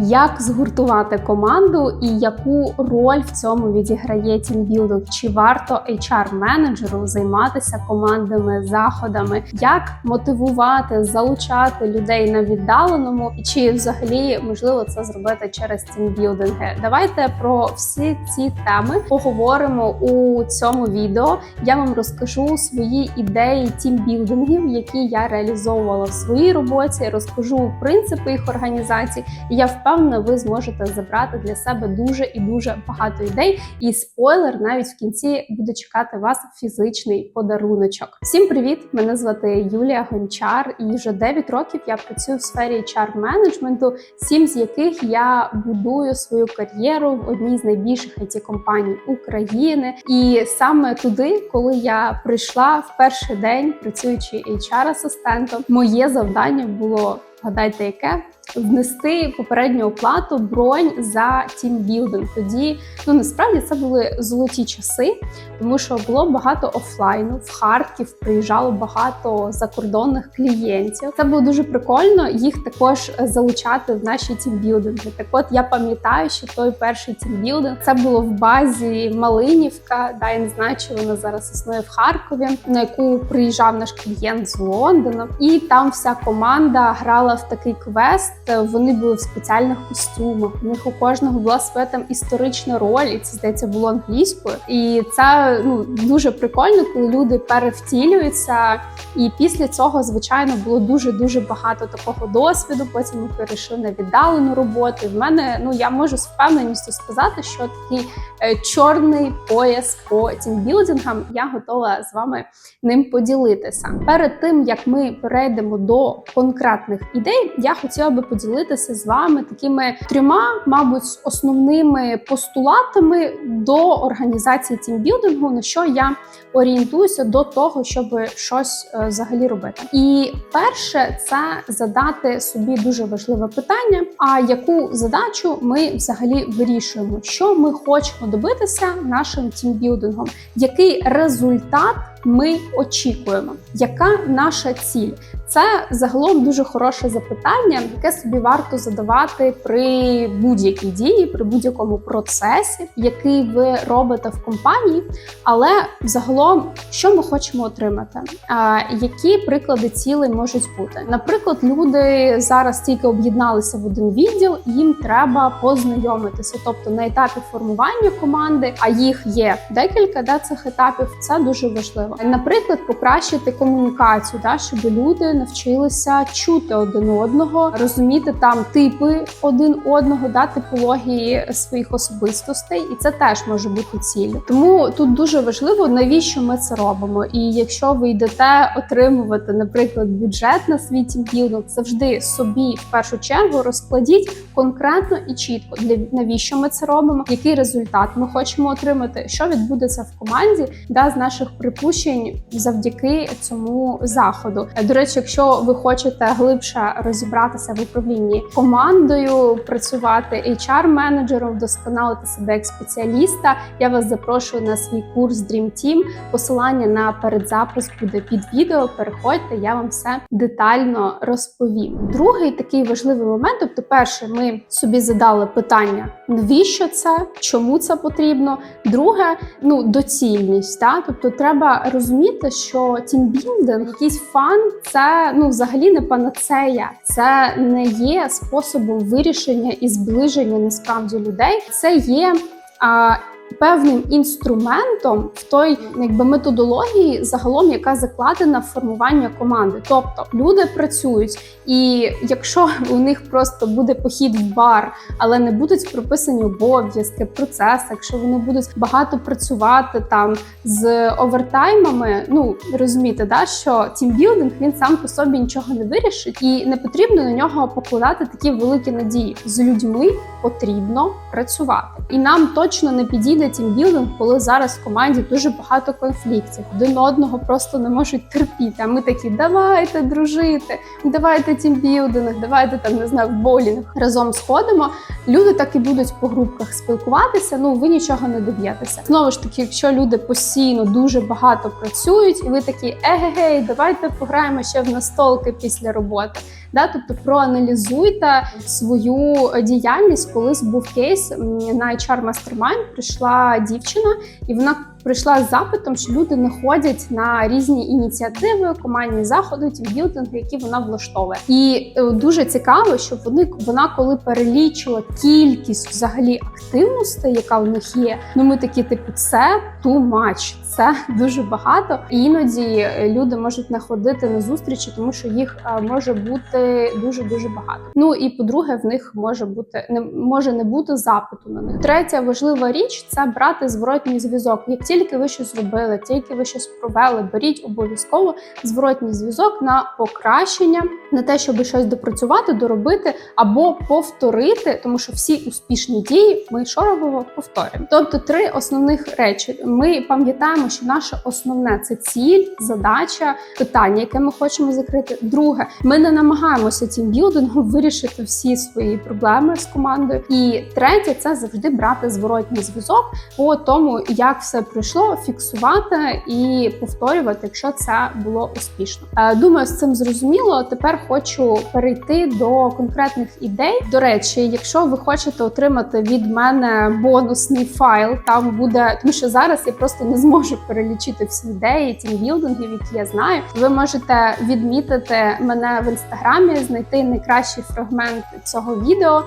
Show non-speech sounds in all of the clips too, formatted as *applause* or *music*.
Як згуртувати команду і яку роль в цьому відіграє тімбілдинг? Чи варто HR-менеджеру займатися командними заходами? Як мотивувати, залучати людей на віддаленому? Чи взагалі можливо це зробити через тімбілдинги? Давайте про всі ці теми поговоримо у цьому відео. Я вам розкажу свої ідеї тімбілдингів, які я реалізовувала в своїй роботі. Розкажу принципи їх організації. Я впевнена, ви зможете забрати для себе дуже і дуже багато ідей. І спойлер, навіть в кінці буде чекати вас фізичний подаруночок. Всім привіт! Мене звати Юлія Гончар, і вже 9 років я працюю в сфері hr менеджменту, сім з яких я будую свою кар'єру в одній з найбільших it компаній України. І саме туди, коли я прийшла в перший день, працюючи hr асистентом моє завдання було. Гадайте, яке внести попередню оплату бронь за тімбілдинг. Тоді ну насправді це були золоті часи, тому що було багато офлайну. В Харків приїжджало багато закордонних клієнтів. Це було дуже прикольно їх також залучати в наші тімбілдинги. Так, от я пам'ятаю, що той перший тімбілдинг це було в базі Малинівка. Да, я не знаю, чи вона зараз існує в Харкові, на яку приїжджав наш клієнт з Лондона, і там вся команда грала в такий квест. Вони були в спеціальних костюмах. У них у кожного була своя там історична роль, і це здається було англійською. І це ну дуже прикольно, коли люди перевтілюються. І після цього, звичайно, було дуже дуже багато такого досвіду. Потім ми перейшли на віддалену роботу. І в мене ну я можу з впевненістю сказати, що такий е, чорний пояс по тімбілдингам я готова з вами ним поділитися. Перед тим як ми перейдемо до конкретних ідей, я хотіла би поділитися з вами такими трьома, мабуть, основними постулатами до організації тімбілдингу, на що я орієнтуюся до того, щоб щось е, взагалі робити. І перше це задати собі дуже важливе питання: а яку задачу ми взагалі вирішуємо, що ми хочемо добитися нашим тімбілдингом, який результат ми очікуємо, яка наша ціль? Це загалом дуже хороше запитання, яке собі варто задавати при будь-якій дії, при будь-якому процесі, який ви робите в компанії. Але загалом, що ми хочемо отримати? А, Які приклади цілей можуть бути? Наприклад, люди зараз тільки об'єдналися в один відділ, їм треба познайомитися, тобто на етапі формування команди, а їх є декілька да, цих етапів. Це дуже важливо. Наприклад, покращити комунікацію, да, щоб люди навчилися чути один одного, розуміти там типи один одного, да, типології своїх особистостей, і це теж може бути ціллю. Тому тут дуже важливо, навіщо ми це робимо. І якщо ви йдете отримувати, наприклад, бюджет на свій тімбілдинг, завжди собі в першу чергу розкладіть конкретно і чітко для навіщо ми це робимо, який результат ми хочемо отримати, що відбудеться в команді, да, з наших припущень завдяки цьому заходу. До речі, якщо ви хочете глибше розібратися в управлінні командою, працювати HR-менеджером, вдосконалити себе як спеціаліста, я вас запрошую на свій курс Dream Team. Посилання на передзапис буде під відео. Переходьте, я вам все детально розповім. Другий такий важливий момент, тобто, перше, ми собі задали питання, навіщо це, чому це потрібно. Друге, ну доцільність. Та? Тобто, треба розуміти, що тімбілдинг, якийсь фан, це ну взагалі не панацея, це не є способом вирішення і зближення насправді людей. Це є. А, Певним інструментом в той якби методології, загалом, яка закладена в формування команди. Тобто люди працюють, і якщо у них просто буде похід в бар, але не будуть прописані обов'язки, процеси, якщо вони будуть багато працювати там з овертаймами, ну розумієте, да що тімбілдинг він сам по собі нічого не вирішить, і не потрібно на нього покладати такі великі надії. З людьми потрібно працювати, і нам точно не підійде тімбілдинг, коли зараз в команді дуже багато конфліктів. Один одного просто не можуть терпіти. А ми такі, давайте дружити, давайте тімбілдинг, давайте там не знаю, в болінг разом сходимо. люди так і будуть по групках спілкуватися. Ну ви нічого не доб'єтеся. Знову ж таки, якщо люди постійно дуже багато працюють, і ви такі егегей, давайте пограємо ще в настолки після роботи. Да, тобто проаналізуйте свою діяльність. Колись був кейс на HR Mastermind прийшла дівчина, і вона прийшла з запитом, що люди не ходять на різні ініціативи, командні заходи, тімбілдинги, які вона влаштовує. І е, дуже цікаво, що вони вона, коли перелічила кількість взагалі активностей, яка в них є. Ну ми такі, типу, це too much, це *laughs* дуже багато. І іноді е, люди можуть не ходити на зустрічі, тому що їх е, може бути дуже дуже багато. Ну і по-друге, в них може бути не може не бути запиту на них. Третя важлива річ це брати зворотній зв'язок. Як тільки ви щось зробили, тільки ви щось провели, беріть обов'язково зворотній зв'язок на покращення, на те, щоб щось допрацювати, доробити або повторити, тому що всі успішні дії ми що робимо? Повторюємо. Тобто три основних речі. Ми пам'ятаємо, що наше основне це ціль, задача, питання, яке ми хочемо закрити. Друге, ми не намагаємося тімбілдингом вирішити всі свої проблеми з командою. І третє це завжди брати зворотній зв'язок по тому, як все пройшло, фіксувати і повторювати, якщо це було успішно. Е, Думаю, з цим зрозуміло. Тепер хочу перейти до конкретних ідей. До речі, якщо ви хочете отримати від мене бонусний файл, там буде, тому що зараз я просто не зможу перелічити всі ідеї тімбілдингів, які я знаю. Ви можете відмітити мене в інстаграмі, знайти найкращий фрагмент цього відео,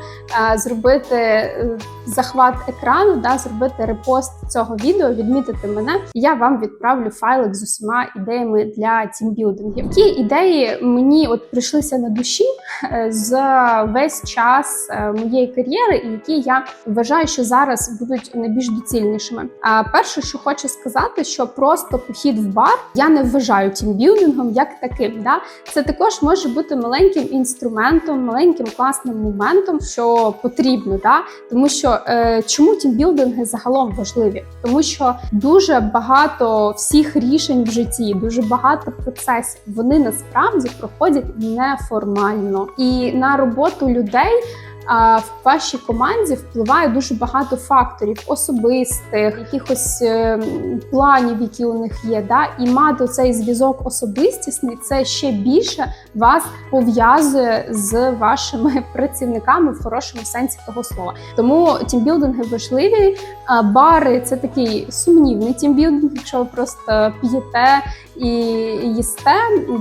е, зробити е, захват екрану, да, зробити репост цього відео, відмітити мене. і Я вам відправлю файлик з усіма ідеями для тімбілдингів. Які ідеї мені от прийшлися на душі е, з весь час е, моєї кар'єри, і які я вважаю, що зараз будуть найбільш доцільнішими. А перше, що хочу сказати, що просто похід в бар я не вважаю тімбілдингом як таким. Да? Це також може бути маленьким інструментом, маленьким класним моментом, що потрібно. Да? Тому що е, чому тімбілдинги загалом важливі? Тому що дуже багато всіх рішень в житті, дуже багато процесів вони насправді проходять неформально і на роботу людей. В вашій команді впливає дуже багато факторів особистих, якихось е, планів, які у них є. Да? І мати цей зв'язок особистісний це ще більше вас пов'язує з вашими *laughs* працівниками в хорошому сенсі того слова. Тому тімбілдинги важливі. Бари це такий сумнівний тімбілдинг, якщо ви просто п'єте і їсте,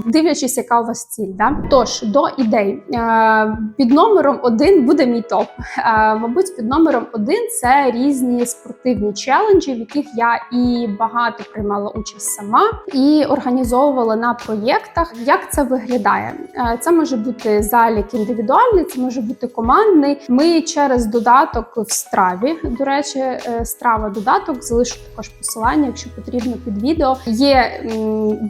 дивлячись, яка у вас ціль. Да? Тож до ідей Е, під номером один буде мій топ. Е, Мабуть, під номером один це різні спортивні челенджі, в яких я і багато приймала участь сама і організовувала на проєктах. Як це виглядає? Е, Це може бути залік індивідуальний, це може бути командний. Ми через додаток в страві. До речі, е, страва додаток залишу також посилання, якщо потрібно під відео. Є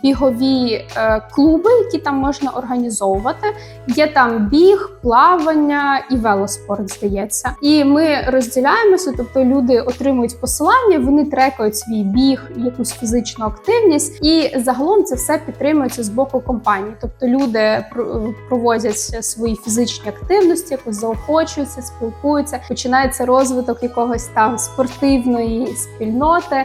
бігові клуби, які там можна організовувати. Є там біг, плавання і велоспорт, здається. І ми розділяємося, тобто люди отримують посилання, вони трекають свій біг, якусь фізичну активність, і загалом це все підтримується з боку компанії. Тобто люди пр- проводять свої фізичні активності, якось заохочуються, спілкуються. Починається розвиток якогось там спортивної спільноти.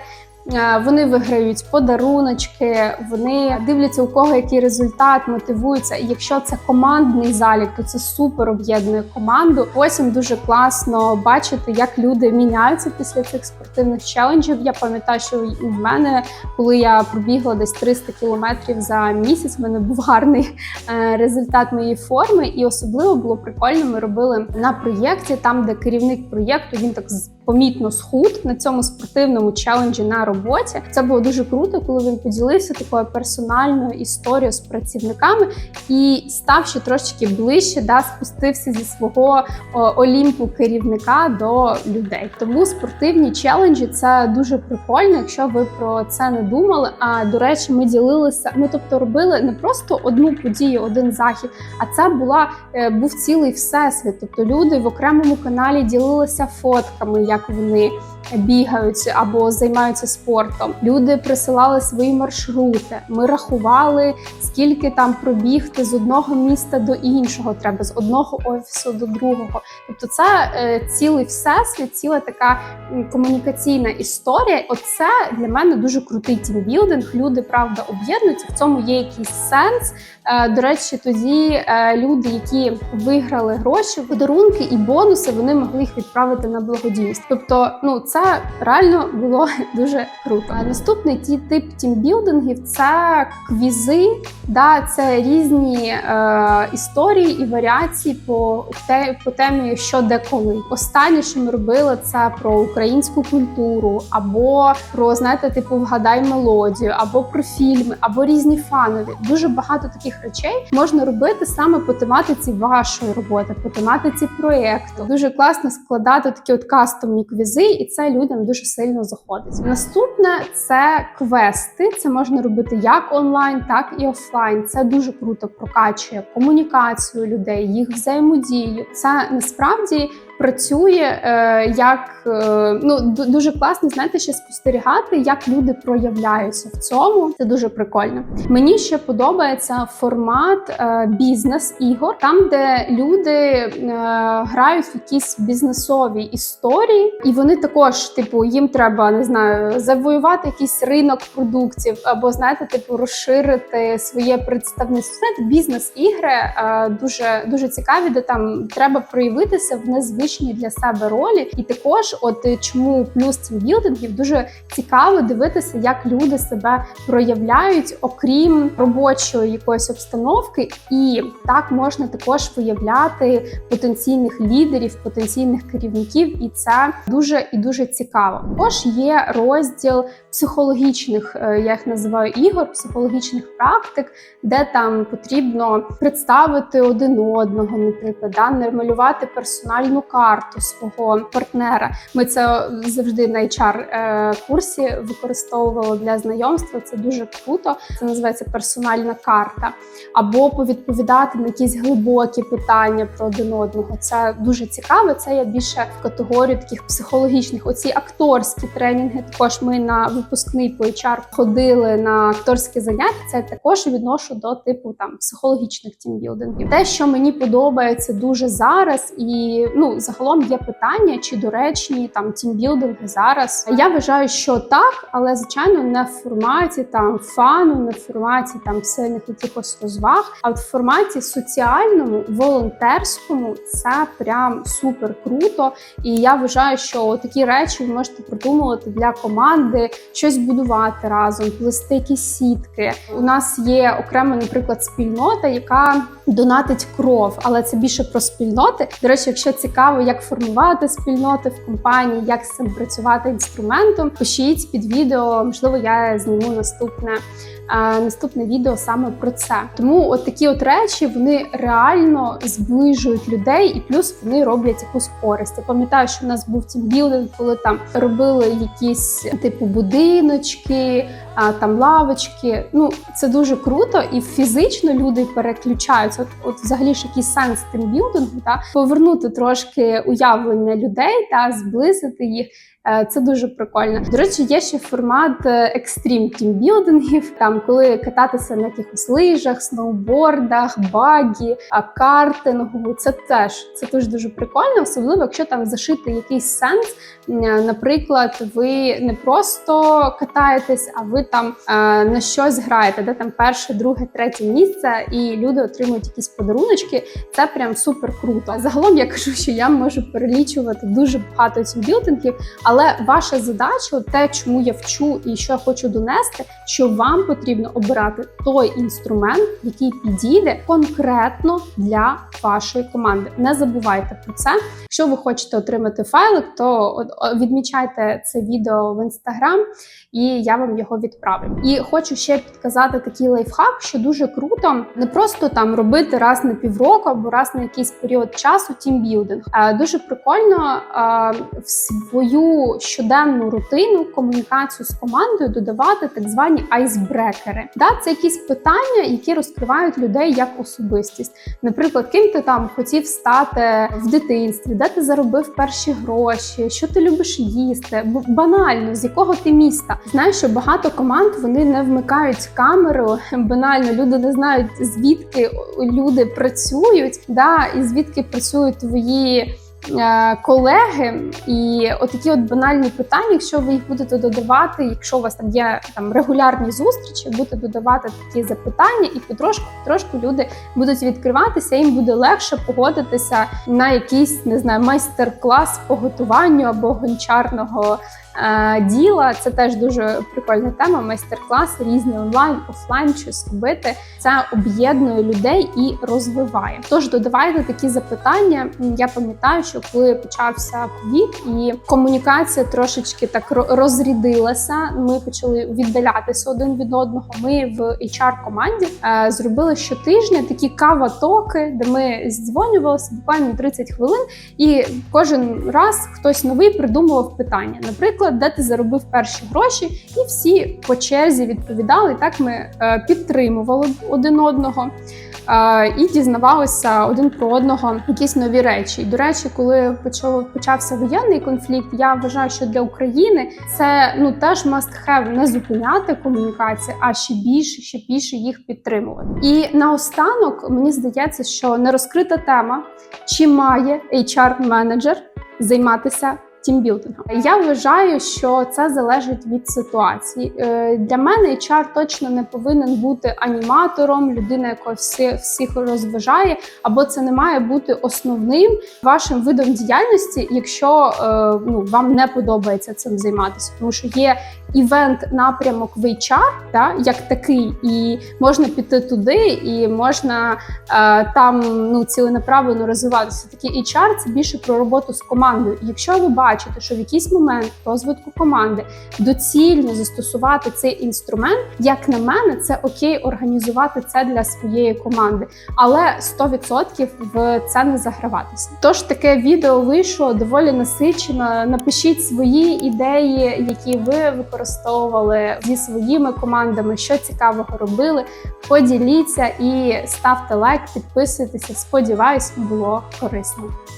Вони виграють подаруночки, вони дивляться у кого який результат, мотивуються. І якщо це командний залік, то це супер об'єднує команду. Потім дуже класно бачити, як люди міняються після цих спортивних челенджів. Я пам'ятаю, що в мене, коли я пробігла десь 300 кілометрів за місяць, в мене був гарний е, результат моєї форми, і особливо було прикольно. Ми робили на проєкті, там де керівник проєкту він так помітно схуд на цьому спортивному челенджі на роботі. Це було дуже круто, коли він поділився такою персональною історією з працівниками і став ще трошечки ближче, да, спустився зі свого олімпу керівника до людей. Тому спортивні челенджі це дуже прикольно, якщо ви про це не думали. А до речі, ми ділилися. Ми тобто робили не просто одну подію, один захід, а це була е, був цілий всесвіт. Тобто люди в окремому каналі ділилися фотками, як вони бігають або займаються спортом. Люди присилали свої маршрути. Ми рахували, скільки там пробігти з одного міста до іншого, треба з одного офісу до другого. Тобто, це е, цілий всесвіт, ціла така комунікаційна історія. Оце для мене дуже крутий тімбілдинг. Люди правда об'єднуються. В цьому є якийсь сенс. Е, До речі, тоді е, люди, які виграли гроші, подарунки і бонуси, вони могли їх відправити на благодійність. Тобто, ну це реально було *laughs* дуже круто. Наступний ті тип тімбілдингів це квізи. Да, це різні е, історії і варіації по, те, по темі що де коли. Останнє, що ми робили, це про українську культуру, або про знаєте, типу вгадай мелодію, або про фільми, або різні фанові. Дуже багато таких речей можна робити саме по тематиці вашої роботи, по тематиці проєкту. Дуже класно складати такі от кастомні квізи, і це людям дуже сильно заходить. Наступне це квести. Це можна робити як онлайн, так і офлайн. Це дуже круто прокачує комунікацію людей, їх взаємодію. Це насправді працює е, як е, ну дуже класно, знаєте, ще спостерігати, як люди проявляються в цьому. Це дуже прикольно. Мені ще подобається формат е, бізнес-ігор, там, де люди грають в якісь бізнесові історії, і вони також, типу, їм треба не знаю, завоювати якийсь ринок продуктів, або знаєте, типу, розширити своє представництво. Знаєте, бізнес-ігри дуже дуже цікаві, де там треба проявитися в незвичній для себе ролі. І також, от е, чому плюс тімбілдингів дуже цікаво дивитися, як люди себе проявляють, окрім робочої якоїсь обстановки, і так можна також виявляти потенційних лідерів, потенційних керівників, і це дуже і дуже цікаво. Також є розділ психологічних, е, я їх називаю ігор, психологічних практик, де там потрібно представити один одного, наприклад, да, намалювати персональну карту свого партнера. Ми це завжди на HR е, курсі використовували для знайомства. Це дуже круто. Це називається персональна карта. Або повідповідати на якісь глибокі питання про один одного. Це дуже цікаво. Це я більше в категорію таких психологічних. Оці акторські тренінги. Також ми на випускний по HR ходили на акторські заняття. Це також відношу до типу там психологічних тімбілдингів. Те, що мені подобається дуже зараз, і ну загалом є питання, чи доречні там тімбілдинги зараз. Я вважаю, що так, але звичайно не в форматі там фану, не в форматі там сильних якихось розваг, а в форматі соціальному, волонтерському це прям супер круто. І я вважаю, що такі речі ви можете придумувати для команди, щось будувати разом, плести якісь сітки. У нас є окрема, наприклад, спільнота, яка донатить кров, але це більше про спільноти. До речі, якщо цікаво, як формувати спільноти в компанії, як з цим працювати інструментом, пишіть під відео. Можливо, я зніму наступне. Наступне відео саме про це, тому от такі от речі вони реально зближують людей, і плюс вони роблять якусь користь. Я пам'ятаю, що в нас був тімбілдинг, коли там робили якісь типу будиночки, там лавочки. Ну це дуже круто, і фізично люди переключаються. От, от взагалі ж який сенс тимбілдингу, та повернути трошки уявлення людей та зблизити їх. Е, Це дуже прикольно. До речі, є ще формат е, екстрім тімбілдингів, там коли кататися на якихось лижах, сноубордах, багі, картингу. Це теж це теж дуже прикольно, особливо якщо там зашити якийсь сенс. Наприклад, ви не просто катаєтесь, а ви там на щось граєте, де там перше, друге, третє місце, і люди отримують якісь подаруночки. Це прям супер круто. Загалом я кажу, що я можу перелічувати дуже багато тімбілдингів, але ваша задача, те, чому я вчу і що я хочу донести, що вам потрібно обирати той інструмент, який підійде конкретно для вашої команди. Не забувайте про це. Якщо ви хочете отримати файлик, то відмічайте це відео в інстаграм, і я вам його відправлю. І хочу ще підказати такий лайфхак, що дуже круто не просто там робити раз на півроку або раз на якийсь період часу тімбілдинг. Е, Дуже прикольно е, в свою щоденну рутину комунікацію з командою додавати так звані айсбрекери. Да, це якісь питання, які розкривають людей як особистість. Наприклад, ким ти там хотів стати в дитинстві, де ти заробив перші гроші, що ти любиш їсти, банально з якого ти міста. Знаєш, що багато команд вони не вмикають камеру. *laughs* Банально люди не знають звідки люди працюють, да, і звідки працюють твої. Е, Колеги, і отакі от банальні питання, якщо ви їх будете додавати, якщо у вас там є там регулярні зустрічі, будете додавати такі запитання, і потрошку потрошку люди будуть відкриватися, їм буде легше погодитися на якийсь не знаю майстер-клас по готуванню або гончарного діла. Це теж дуже прикольна тема. Майстер-класи різні онлайн, офлайн щось робити. Це об'єднує людей і розвиває. Тож додавайте такі запитання. Я пам'ятаю, що коли почався ковід і комунікація трошечки так ро- розрідилася. Ми почали віддалятися один від одного. Ми в HR команді е, зробили щотижня такі кава-токи, де ми здзвонювалися буквально 30 хвилин, і кожен раз хтось новий придумував питання. Наприклад, де ти заробив перші гроші, і всі по черзі відповідали. Так ми е, підтримували один одного. е, І дізнавалися один про одного якісь нові речі. І, до речі, коли почав почався воєнний конфлікт, я вважаю, що для України це ну теж must have не зупиняти комунікації, а ще більше, ще більше їх підтримувати. І наостанок мені здається, що не розкрита тема, чи має HR-менеджер займатися тімбілдингом. Я вважаю, що це залежить від ситуації. Е, Для мене HR точно не повинен бути аніматором, людина, яка всі, всіх розважає, або це не має бути основним вашим видом діяльності, якщо е, ну, вам не подобається цим займатися, тому що є івент напрямок в HR, да, як такий, і можна піти туди, і можна е, там ну ціленаправлено розвиватися. Такий HR – це більше про роботу з командою. І якщо ви бачите, що в якийсь момент розвитку команди доцільно застосувати цей інструмент, як на мене, це окей організувати це для своєї команди, але 100% в це не заграватися. Тож таке відео вийшло доволі насичено. Напишіть свої ідеї, які ви використовували зі своїми командами, що цікавого робили. Поділіться і ставте лайк, підписуйтеся. Сподіваюсь, було корисно.